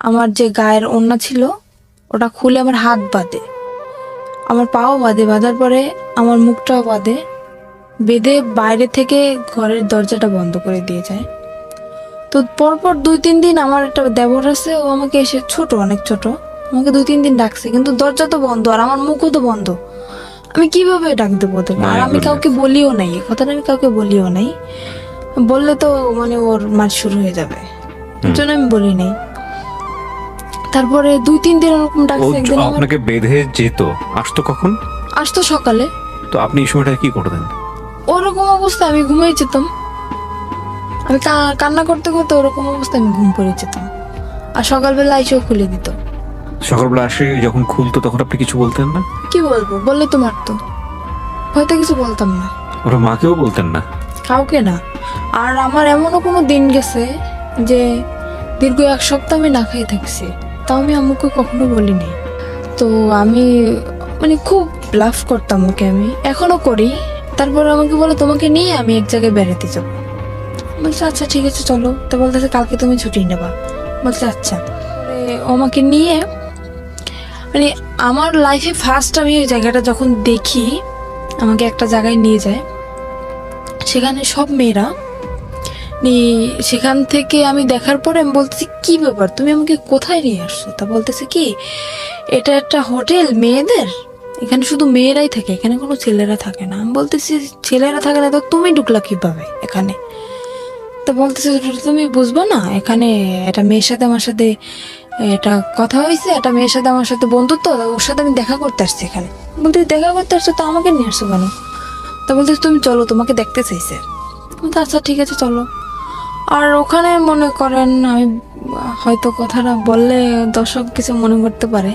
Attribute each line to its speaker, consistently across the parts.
Speaker 1: আমার যে গায়ের ওড়না ছিল ওটা খুলে আমার হাত বাঁধে। আমার পাও বাঁধে বাঁধার পরে আমার মুখটাও বাঁধে। বেঁধে বাইরে থেকে ঘরের দরজাটা বন্ধ করে দিয়ে যায়। তো পরপর দুই তিন দিন আমার একটা দেবর আছে ও আমাকে এসে ছোট অনেক ছোট আমাকে দুই তিন দিন ডাকছে কিন্তু দরজা তো বন্ধ আর আমার মুখও তো বন্ধ। আমি কীভাবে ডাক দেবো তোকে আর আমি কাউকে বলিও নাই এই কথাটা আমি কাউকে বলিও নাই। বললে তো মানে ওর মাছ শুরু হয়ে যাবে। জন্য আমি বলি নাই। তারপরে দুই তিন দিন ওরকম
Speaker 2: ও
Speaker 1: ডাকছে একদিন আমার
Speaker 2: আপনাকে বেঁধে যেত। আসতো কখন?
Speaker 1: আসতো সকালে।
Speaker 2: তো আপনি এই সময়টা কি করতেন?
Speaker 1: ওরকম অবস্থা আমি ঘুমিয়ে যেতাম। আমি কা- কান্না করতে করতে ওরকম অবস্থা আমি ঘুম পড়ে যেতাম। আর সকালবেলা এসেও খুলে দিত।
Speaker 2: সকালবেলা আসে যখন খুলতো তখন আপনি কিছু বলতেন না?
Speaker 1: কি বলব? বললে তো মারতো। হয়তো কিছু বলতাম না।
Speaker 2: ওরা মাকেও বলতেন না?
Speaker 1: কাউকে না। আর আমার এমনও কোনো দিন গেছে যে দীর্ঘ এক সপ্তাহ আমি না খেয়ে থাকছি। তাও আমি আম্মুকে কখনো বলিনি। তো আমি মানে খুব লাভ করতাম ওকে আমি। এখনও করি। তারপর আমাকে বলো, তোমাকে নিয়ে আমি এক জায়গায় বেড়াতে যাব। বলছে আচ্ছা ঠিক আছে, চলো। তো বলতেছে, কালকে তুমি ছুটি নেবা। বলছে আচ্ছা। ও আমাকে নিয়ে মানে আমার লাইফে ফার্স্ট আমি ওই জায়গাটা যখন দেখি, আমাকে একটা জায়গায় নিয়ে যায়, সেখানে সব মেয়েরা নি- সেখান থেকে আমি দেখার পরে আমি বলতেছি, কি ব্যাপার? তুমি আমাকে কোথায় নিয়ে আসছো? তা বলতেছে কি, এটা একটা হোটেল, মেয়েদের। এখানে শুধু মেয়েরাই থাকে, এখানে কোনো ছেলেরা থাকে না। আমি বলতেছি, ছেলেরা থাকে না, তো তুমি ঢুকলা কীভাবে এখানে? তো বলতেছে, তুমি বুঝব না, এখানে একটা মেয়ের সাথে আমার সাথে এটা কথা হয়েছে, একটা মেয়ের সাথে আমার সাথে বন্ধুত্ব ওর সাথে আমি দেখা করতে আসছি এখানে। বলতে দেখা করতে আসছো? তো আমাকে নিয়ে আসছো কেন? তা বলতেছি, তুমি চলো, তোমাকে দেখতে চাইছে। আচ্ছা ঠিক আছে, চলো। আর ওখানে মনে করেন আমি, হয়তো কথাটা বললে দর্শক কিছু মনে করতে পারে।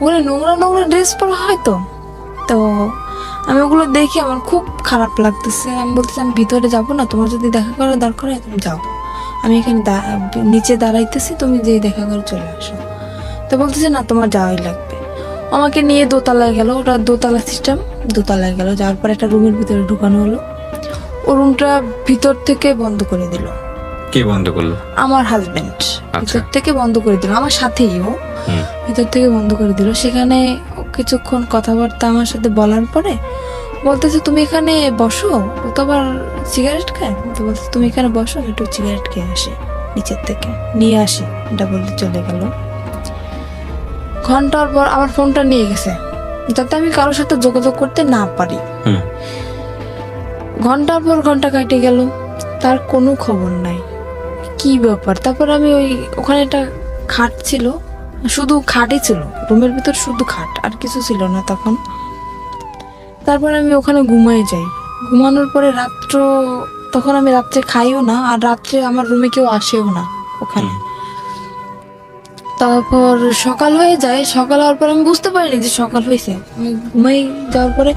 Speaker 1: ওখানে নোংরা নোংরা ড্রেস পরা হয় তো? আমি ওগুলো দেখি আমার খুব খারাপ লাগতেছে। আমি বলতেছি আমি ভিতরে যাব না, তোমার যদি দেখা করার দরকার হয়, তুমি যাও। আমি এখানে নিচে দাঁড়াইতেছি, তুমি যে দেখা করে চলে আসো। তো বলতেছে, না, তোমার যাওয়াই লাগবে। আমাকে নিয়ে দোতলায় গেল, ওটা দোতলা সিস্টেম দোতলায় গেল, যাওয়ার পর একটা রুমের ভিতরে ঢুকানো হলো। ও রুমটা ভিতর থেকে বন্ধ করে দিল।
Speaker 2: কে বন্ধ করল?
Speaker 1: আমার হাজবেন্ড
Speaker 2: আচ্ছা।
Speaker 1: ভিতর থেকে বন্ধ করে দিল। আমার সাথেই ও। ভিতর থেকে বন্ধ করে দিল। সেখানে কিছুক্ষণ কথাবার্তা আমার সাথে বলার পরে বলতেছে তুমি এখানে বসো। ও তো আবার সিগারেট খায়। তো বলতেছে তুমি এখানে বসো একটু সিগারেট খেয়ে আসি। নিচের থেকে নিয়ে আসি। এটা বলতে চলে গেল। ঘণ্টার পর আমার ফোনটা নিয়ে গেছে। যাতে আমি কারোর সাথে যোগাযোগ করতে না পারি।
Speaker 2: হুম।
Speaker 1: ঘণ্টার পর ঘণ্টা কাটে গেল। তার কোনো খবর নাই। কি ব্যাপার? তারপর আমি ওই ওখানে একটা খাট ছিল, শুধু খাটই ছিল। রুমের ভিতর শুধু খাট, আর কিছু ছিল না তখন। তারপর আমি ওখানে ঘুমাই যাই। ঘুমানোর পরে রাত্র, তখন আমি রাত্রে খাইও না, আর রাত্রে আমার রুমে কেউ আসেও না ওখানে। তারপর সকাল হয়ে যায়। সকাল হওয়ার পর আমি বুঝতে পারিনি যে সকাল হয়েছে। আমি ঘুমাই যাওয়ার পরে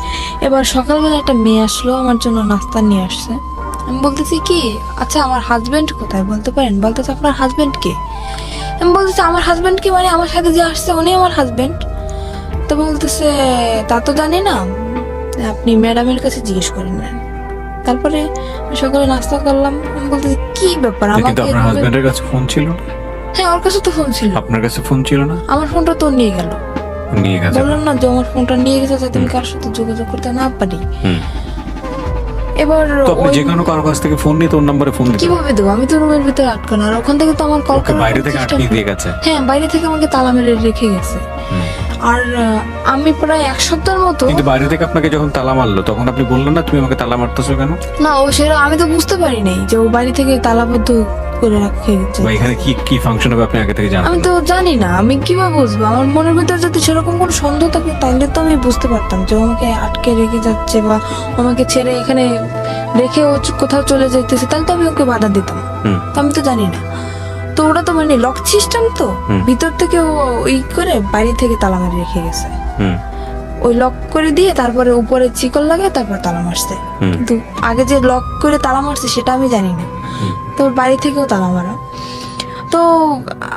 Speaker 1: এবার সকালবেলা একটা মেয়ে আসলো আমার জন্য নাস্তা নিয়ে আসছে। আমি বলতেছি কি? আচ্ছা আমার হাজব্যান্ড কোথায়? বলতে পারেন? বলতেছে আপনার হাজব্যান্ড কে? আমি বলতেছি আমার হাজব্যান্ড কি? মানে আমার সাথে যে আসছে উনি আমার হাজব্যান্ড তো বলতেছে তা তো জানি না। আপনি ম্যাডামের কাছে জিজ্ঞেস করে নেন তারপরে আমি সকালে নাস্তা করলাম। আমি বলতেছি কি ব্যাপার? আমাকে
Speaker 2: আপনার কাছে ফোন ছিল
Speaker 1: হ্যাঁ ওর কাছে তো ফোন ছিল।
Speaker 2: আপনার কাছে ফোন ছিল না?
Speaker 1: আমার ফোনটা তো নিয়ে গেল।
Speaker 2: নিয়ে গেছে
Speaker 1: বললাম না? যে আমার ফোনটা নিয়ে গেছে যাতে আমি কারোর সাথে যোগাযোগ করতে না পারি। এবার
Speaker 2: তো আপনি
Speaker 1: ওই-
Speaker 2: যে কোনো কারও কাছ থেকে ফোন নিয়ে তোর নাম্বারে ফোন দিতে
Speaker 1: কীভাবে দেবো? আমি তো রুমের ভিতরে আটকানো আর ওখান থেকে তো আমার কল
Speaker 2: বাইরে থেকে আটকে দিয়ে গেছে।
Speaker 1: হ্যাঁ বাইরে থেকে আমাকে তালা মেরে রেখে গেছে। আর আমি প্রায় এক সপ্তাহের মতো
Speaker 2: কিন্তু বাইরে থেকে আপনাকে যখন তালা মারলো তখন আপনি বললেন না তুমি আমাকে তালা মারতেছো কেন?
Speaker 1: না ও সেটা আমি তো বুঝতে পারি নাই যে ও বাইরে থেকে তালাবদ্ধ করে রাখে
Speaker 2: বা এখানে কি কি ফাংশন হবে আপনি আগে থেকে জানেন আমি
Speaker 1: তো জানি না আমি কীভাবে বুঝব? আমার মনের ভিতরে যদি সেরকম কোনো সন্দেহ থাকে তাহলে তো আমি বুঝতে পারতাম যে আমাকে আটকে রেখে যাচ্ছে বা আমাকে ছেড়ে এখানে রেখে ও কোথাও চলে যাইতেছে তাহলে তো আমি ওকে বাধা দিতাম।
Speaker 2: হুম।
Speaker 1: আমি তো জানি না তো ওটা তো মানে লক সিস্টেম তো। ভিতর থেকে ও ই করে বাইরে থেকে তালা মেরে রেখে গেছে।
Speaker 2: হুম।
Speaker 1: ওই লক করে দিয়ে তারপরে উপরে চিকল লাগে তারপর তালা মারছে। কিন্তু আগে যে লক করে তালা মারছে সেটা আমি জানি না
Speaker 2: হুম।
Speaker 1: তো বাড়ি থেকেও তালা মারা। তো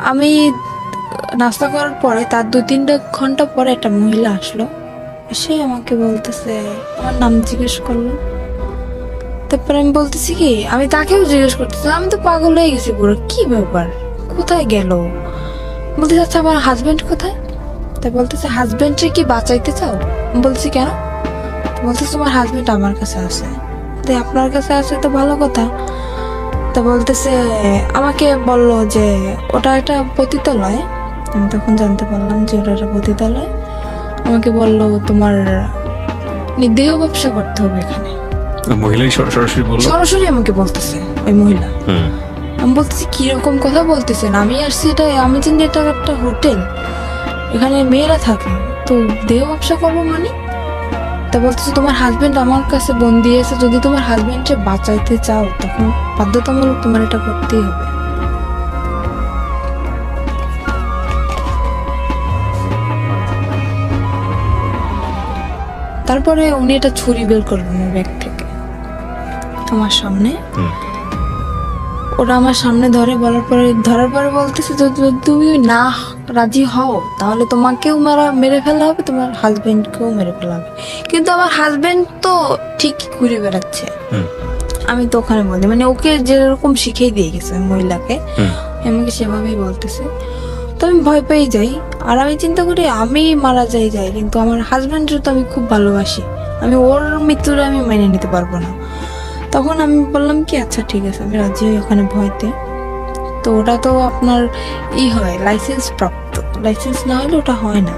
Speaker 1: আমি নাস্তা করার পরে তার দু তিনটা ঘণ্টা পরে একটা মহিলা আসলো। সে আমাকে বলতেছে, আমার নাম জিজ্ঞেস করল। তারপরে আমি বলতেছি কি, আমি তাকেও জিজ্ঞেস করতেছি, আমি তো পাগল হয়ে গেছি পুরো কি ব্যাপার? কোথায় গেল? বলতেছে আচ্ছা আমার হাজবেন্ড কোথায়? তাই বলতেছে হাজবেন্ডকে কি বাঁচাইতে চাও? বলছি কেন? বলতেছে, তোমার হাজবেন্ড আমার কাছে আছে। তাই আপনার কাছে আছে তো ভালো কথা। তো বলতেছে আমাকে বলল যে ওটা একটা পতিতালয়। আমি তখন জানতে পারলাম যে ওটা একটা পতিতালয়। আমাকে বলল তোমার দেহ ব্যবসা করতে হবে এখানে।
Speaker 2: মহিলাই সরাসরি বলল?
Speaker 1: সরাসরি আমাকে বলতেছে ওই মহিলা। আমি বলতেছি কীরকম কথা বলতেছেন? আমি আসছি এটা আমি চিনি এটা একটা হোটেল এখানে মেয়েরা থাকে তো দেহ ব্যবসা করব মানে? তা বলতেছে তোমার হাজবেন্ড আমার কাছে বন্দি আছে যদি তোমার হাজবেন্ডকে বাঁচাইতে চাও তখন বাধ্যতামূলক তোমার এটা করতেই হবে। তারপরে উনি এটা ছুরি বের করলেন ব্যাগ থেকে। আমার সামনে। ওরা আমার সামনে ধরে বলার পরে ধরার পরে বলতেছে যে যদি তুমি না রাজি হও তাহলে তোমাকেও মারা মেরে ফেলা হবে তোমার হাজবেন্ডকেও মেরে ফেলা হবে। কিন্তু আমার হাজবেন্ড তো ঠিক ঘুরে বেড়াচ্ছে। আমি তো ওখানে বলি মানে ওকে যেরকম শিখিয়ে দিয়ে গেছে মহিলাকে আমাকে সেভাবেই বলতেছে। তো আমি ভয় পেয়ে যাই আর আমি চিন্তা করি আমি মারা যাই যাই কিন্তু আমার হাজব্যান্ডের তো আমি খুব ভালোবাসি। আমি ওর মৃত্যুরে আমি মেনে নিতে পারব না। তখন আমি বললাম কি আচ্ছা ঠিক আছে আমি রাজি হই ওখানে ভয়তে। তো ওটা তো আপনার ই হয় লাইসেন্স প্রাপ্ত। লাইসেন্স না হলে ওটা হয় না।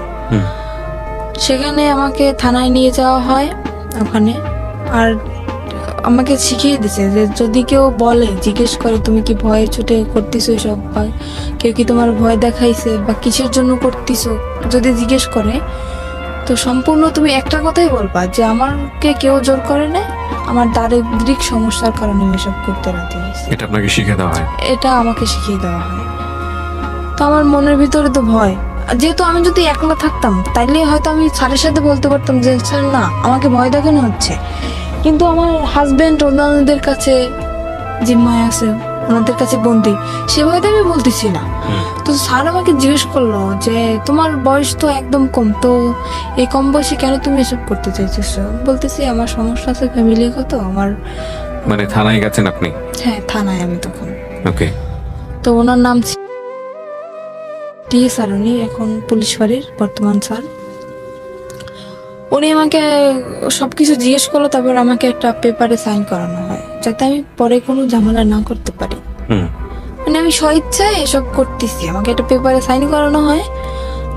Speaker 1: সেখানে আমাকে থানায় নিয়ে যাওয়া হয় ওখানে। আর আমাকে শিখিয়ে দিছে যে যদি কেউ বলে জিজ্ঞেস করে তুমি কি ভয়ে ছুটে করতেছো এসব বা কেউ কি তোমার ভয় দেখাইছে বা কিসের জন্য করতেছো? যদি জিজ্ঞেস করে তো সম্পূর্ণ তুমি একটা কথাই বলবা যে আমাকে কেউ জোর করে না আমার দারিদ্রিক সমস্যার কারণে আমি এসব করতে রাজি হয়েছি।
Speaker 2: এটা আপনাকে শিখে দেওয়া হয়?
Speaker 1: এটা আমাকে শিখিয়ে দেওয়া হয়। তো আমার মনের ভিতরে তো ভয়। আর যেহেতু আমি যদি একলা থাকতাম তাইলে হয়তো আমি স্যারের সাথে বলতে পারতাম যে স্যার না আমাকে ভয় দেখানো হচ্ছে। কিন্তু আমার হাজব্যান্ড ওনাদের কাছে জিম্মায় আছে। ওনাদের কাছে বন্দি সে ভয়তে আমি বলতেছি না। তো স্যার আমাকে জিজ্ঞেস করল যে তোমার বয়স তো একদম কম তো এই কম বয়সে কেন তুমি এসব করতে চাইছো বলতেছি আমার সমস্যা আছে ফ্যামিলি ফ্যামিলিগত আমার
Speaker 2: মানে থানায় গেছেন আপনি?
Speaker 1: হ্যাঁ থানায় আমি তখন।
Speaker 2: ওকে।
Speaker 1: তো ওনার নাম টি স্যার উনি এখন পুলিশ ফাঁড়ির বর্তমান স্যার। উনি আমাকে সব কিছু জিজ্ঞেস করল তারপর আমাকে একটা পেপারে সাইন করানো হয় যাতে আমি পরে কোনো ঝামেলা না করতে পারি। মানে আমি স্বেচ্ছায় এসব করতেছি আমাকে একটা পেপারে সাইন করানো হয়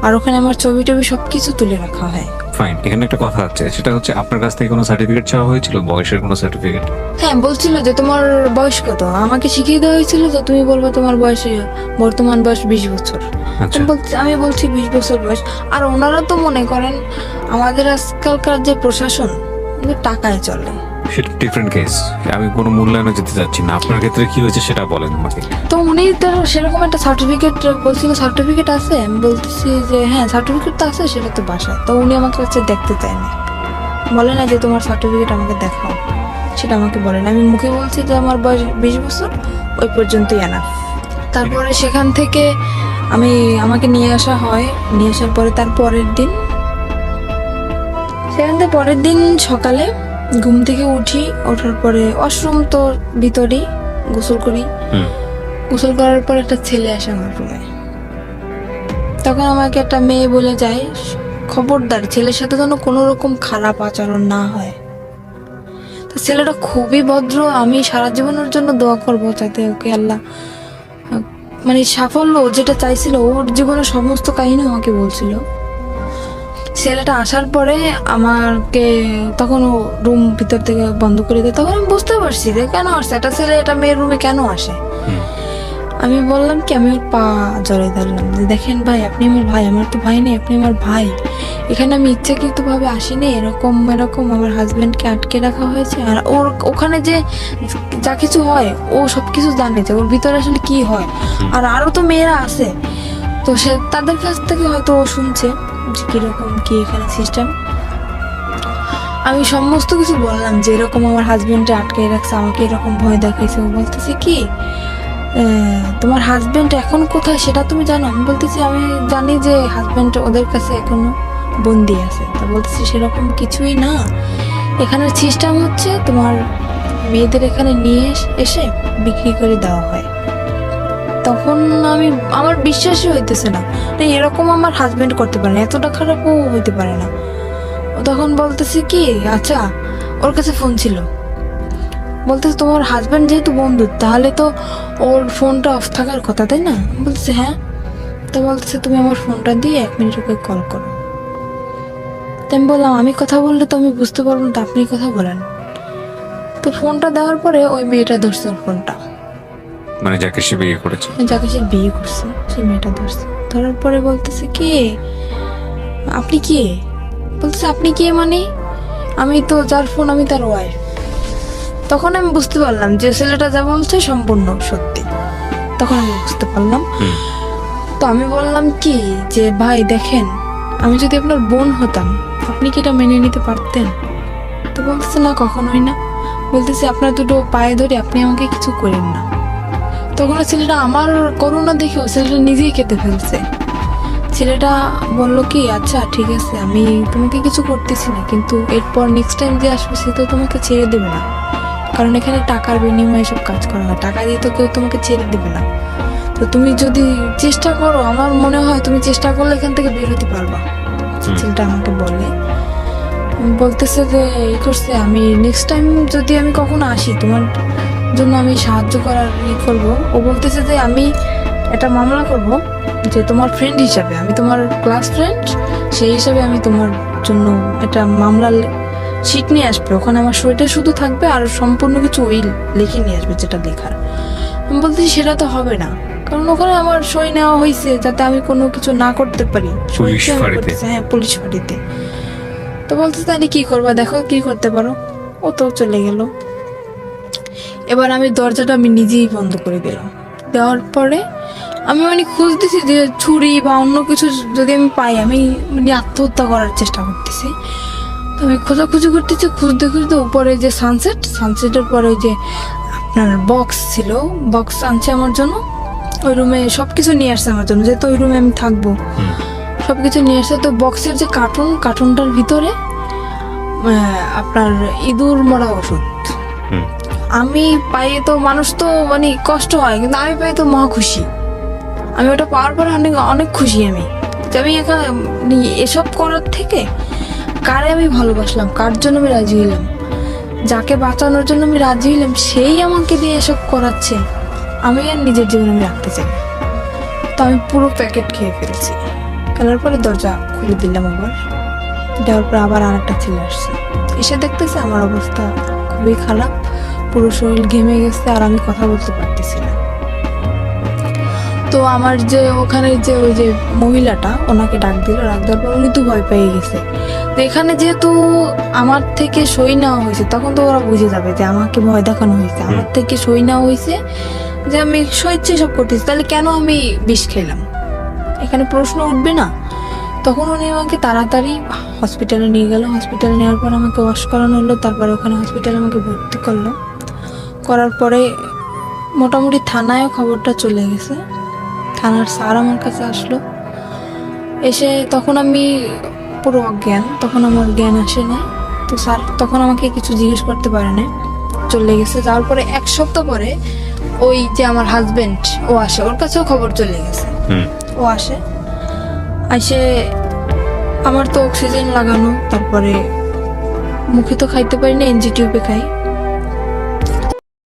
Speaker 1: আর ওখানে আমার ছবি টবি সব কিছু তুলে রাখা হয়।
Speaker 2: ফাইন এখানে একটা কথা আছে সেটা হচ্ছে আপনার কাছ থেকে কোনো সার্টিফিকেট চাওয়া হয়েছিল? বয়সের কোনো সার্টিফিকেট
Speaker 1: হ্যাঁ বলছিল যে তোমার বয়স কত? আমাকে শিখিয়ে দেওয়া হয়েছিল যে তুমি বলবে তোমার বয়স বর্তমান বয়স বিশ বছর।
Speaker 2: আচ্ছা।
Speaker 1: আমি বলছি বিশ বছর বয়স। আর ওনারা তো মনে করেন আমাদের আজকালকার যে প্রশাসন টাকায় চলে।
Speaker 2: সেটা ডিফারেন্ট কেস আমি কোনো মূল্যায়নে যেতে চাচ্ছি না। আপনার ক্ষেত্রে কি হয়েছে সেটা বলেন আমাকে।
Speaker 1: তো উনি তো সেরকম একটা সার্টিফিকেট বলছিল সার্টিফিকেট আছে। আমি বলতেছি যে হ্যাঁ সার্টিফিকেট তো আছে, সেটা তো বাসায়। তো উনি আমাকে হচ্ছে দেখতে চায়নি। বলে না যে, তোমার সার্টিফিকেট আমাকে দেখাও। সেটা আমাকে বলে না। আমি মুখে বলছি যে, আমার বয়স বিশ বছর, ওই পর্যন্তই আনা তারপরে সেখান থেকে আমি, আমাকে নিয়ে আসা হয়। নিয়ে আসার পরে তার পরের দিন, সেখান থেকে পরের দিন সকালে ঘুম থেকে উঠি ওঠার পরে ওয়াশরুম তো ভিতরেই গোসল করি। গোসল করার পর একটা ছেলে আসে আমার রুমে তখন আমাকে একটা মেয়ে বলে যায় খবরদার ছেলের সাথে যেন কোনো রকম খারাপ আচরণ না হয়। তো ছেলেটা খুবই ভদ্র আমি সারা জীবনের জন্য দোয়া করব যাতে ওকে আল্লাহ মানে সাফল্য যেটা চাইছিল ওর জীবনের সমস্ত কাহিনী আমাকে বলছিল। ছেলেটা আসার পরে আমাকে তখন ও রুম ভিতর থেকে বন্ধ করে দেয়। তখন আমি বুঝতে পারছি যে কেন আসছে? একটা ছেলে এটা মেয়ের রুমে কেন আসে? আমি বললাম কি আমি ওর পা জড়াই ধরলাম। যে দেখেন ভাই আপনি আমার ভাই আমার তো ভাই নেই আপনি আমার ভাই। এখানে আমি ইচ্ছাকৃতভাবে আসিনি এরকম এরকম আমার হাজব্যান্ডকে আটকে রাখা হয়েছে। আর ওর ওখানে যে যা কিছু হয় ও সব কিছু জানে যে ওর ভিতরে আসলে কি হয়। আর আরও তো মেয়েরা আছে। তো সে তাদের কাছ থেকে হয়তো ও শুনছে। যে কীরকম কি এখানে সিস্টেম আমি সমস্ত কিছু বললাম যে এরকম আমার হাজব্যান্ডটা আটকে রাখছে, আমাকে এরকম ভয় দেখাইছে। ও বলতেছে কি তোমার হাজব্যান্ড এখন কোথায় সেটা তুমি জানো? আমি বলতেছি, আমি জানি যে হাজব্যান্ড ওদের কাছে এখনও বন্দি আছে। তা বলতেছি, সেরকম কিছুই না। এখানে সিস্টেম হচ্ছে তোমার মেয়েদের এখানে নিয়ে এসে বিক্রি করে দেওয়া হয়। তখন আমি, আমার বিশ্বাসই হইতেছে না এরকম আমার হাজবেন্ড করতে পারে না, এতটা খারাপও হইতে পারে না। তখন বলতেছে কি আচ্ছা ওর কাছে ফোন ছিল। বলতেছে, তোমার হাজবেন্ড যেহেতু বন্ধু, তাহলে তো ওর ফোনটা অফ থাকার কথা, তাই না? বলতেছে হ্যাঁ। তো বলতেছে, তুমি আমার ফোনটা দিয়ে এক মিনিট ওকে কল করো। আমি বললাম, আমি কথা বললে তো আমি বুঝতে পারব না আপনি কথা বলেন। তো ফোনটা দেওয়ার পরে ওই মেয়েটা ধরছে ফোনটা
Speaker 2: মানে যাকে সে বিয়ে করেছে।
Speaker 1: যাকে সে বিয়ে করছে সেই মেয়েটা ধরছে। ধরার পরে বলতেছে কি? আপনি কে? বলতেছে আপনি কে মানে? আমি তো যার ফোন আমি তার ওয়াইফ তখন আমি বুঝতে পারলাম যে ছেলেটা যা বলছে সম্পূর্ণ সত্যি। তখন আমি বুঝতে পারলাম। তো আমি বললাম কি? যে ভাই দেখেন আমি যদি আপনার বোন হতাম আপনি কি এটা মেনে নিতে পারতেন? তো বলতেছে না কখনোই না। বলতেছে আপনার দুটো পায়ে ধরে আপনি আমাকে কিছু করেন না। তখন ছেলেটা আমার করোনা দেখে ও ছেলেটা নিজেই খেতে ফেলছে। ছেলেটা বলল কি আচ্ছা ঠিক আছে আমি তোমাকে কিছু করতেছি না কিন্তু এরপর নেক্সট টাইম যে আসবে সে তো তোমাকে ছেড়ে দেবে না। কারণ এখানে টাকার বিনিময়ে সব কাজ করা হয় টাকা দিয়ে তো কেউ তোমাকে ছেড়ে দেবে না। তো তুমি যদি চেষ্টা করো আমার মনে হয় তুমি চেষ্টা করলে এখান থেকে বের হতে পারবা। ছেলেটা আমাকে বলে বলতেছে যে এই করছে আমি নেক্সট টাইম যদি আমি কখনো আসি তোমার জন্য আমি সাহায্য করার ই করব। ও বলতেছে যে আমি একটা মামলা করব যে তোমার ফ্রেন্ড হিসাবে আমি তোমার ক্লাস ফ্রেন্ড সেই হিসাবে আমি তোমার জন্য একটা মামলা শিট নিয়ে আসবে। ওখানে আমার সইটা শুধু থাকবে আর সম্পূর্ণ কিছু ওই লিখে নিয়ে আসবে যেটা লেখার। আমি বলতেছি সেটা তো হবে না। কারণ ওখানে আমার সই নেওয়া হয়েছে যাতে আমি কোনো কিছু না করতে পারি। হ্যাঁ পুলিশ ফাঁড়িতে। তো বলতেছে তাহলে কি করবা? দেখো কি করতে পারো। ও তো চলে গেল। এবার আমি দরজাটা আমি নিজেই বন্ধ করে দিলাম। দেওয়ার পরে আমি মানে খুঁজতেছি যে ছুরি বা অন্য কিছু যদি আমি পাই আমি মানে আত্মহত্যা করার চেষ্টা করতেছি। তো আমি খোঁজাখুঁজি করতেছি খুঁজতে খুঁজতে উপরে যে সানসেট সানসেটের পরে ওই যে আপনার বক্স ছিল বক্স আনছে আমার জন্য। ওই রুমে সব কিছু নিয়ে আসছে আমার জন্য যেহেতু ওই রুমে আমি থাকব। সব কিছু নিয়ে আসছে তো বক্সের যে কার্টুন কার্টুনটার ভিতরে আপনার ইঁদুর মরা ওষুধ। আমি পাইয়ে তো মানুষ তো মানে কষ্ট হয়, কিন্তু আমি পাই তো মহা খুশি। আমি ওটা পাওয়ার পরে অনেক অনেক খুশি আমি। যে আমি এখানে মানে এসব করার থেকে কারে আমি ভালোবাসলাম, কার জন্য আমি রাজি হইলাম? যাকে বাঁচানোর জন্য আমি রাজি হইলাম, সেই আমাকে দিয়ে এসব করাচ্ছে, আমি আর নিজের জীবনে আমি রাখতে চাই। তো আমি পুরো প্যাকেট খেয়ে ফেলেছি। খেলার পরে দরজা খুলে দিলাম আবার। দেওয়ার পর আবার আর একটা ছেলে আসছে। এসে দেখতেছে আমার অবস্থা খুবই খারাপ। পুরো শরীর ঘেমে গেছে আর আমি কথা বলতে পারতেছি না। তো আমার যে ওখানে যে ওই যে মহিলাটা ওনাকে ডাক দিল ডাক দেওয়ার পর উনি তো ভয় পেয়ে গেছে। তো এখানে যেহেতু আমার থেকে সই নেওয়া হয়েছে তখন তো ওরা বুঝে যাবে যে আমাকে ভয় দেখানো হয়েছে। আমার থেকে সই নেওয়া হয়েছে যে আমি স্বেচ্ছায় সব করতেছি তাহলে কেন আমি বিষ খেলাম? এখানে প্রশ্ন উঠবে না। তখন উনি আমাকে তাড়াতাড়ি হসপিটালে নিয়ে গেল। হসপিটালে নেওয়ার পর আমাকে ওয়াশ করানো হলো তারপর ওখানে হসপিটালে আমাকে ভর্তি করল। করার পরে মোটামুটি থানায়ও খবরটা চলে গেছে। থানার স্যার আমার কাছে আসলো। এসে তখন আমি পুরো অজ্ঞান তখন আমার জ্ঞান আসে না। তো স্যার তখন আমাকে কিছু জিজ্ঞেস করতে পারে না চলে গেছে। যাওয়ার পরে এক সপ্তাহ পরে ওই যে আমার হাজবেন্ড ও আসে। ওর কাছেও খবর চলে গেছে। ও আসে। আসে আমার তো অক্সিজেন লাগানো তারপরে মুখে তো খাইতে পারি না এনজি টিউবে খাই।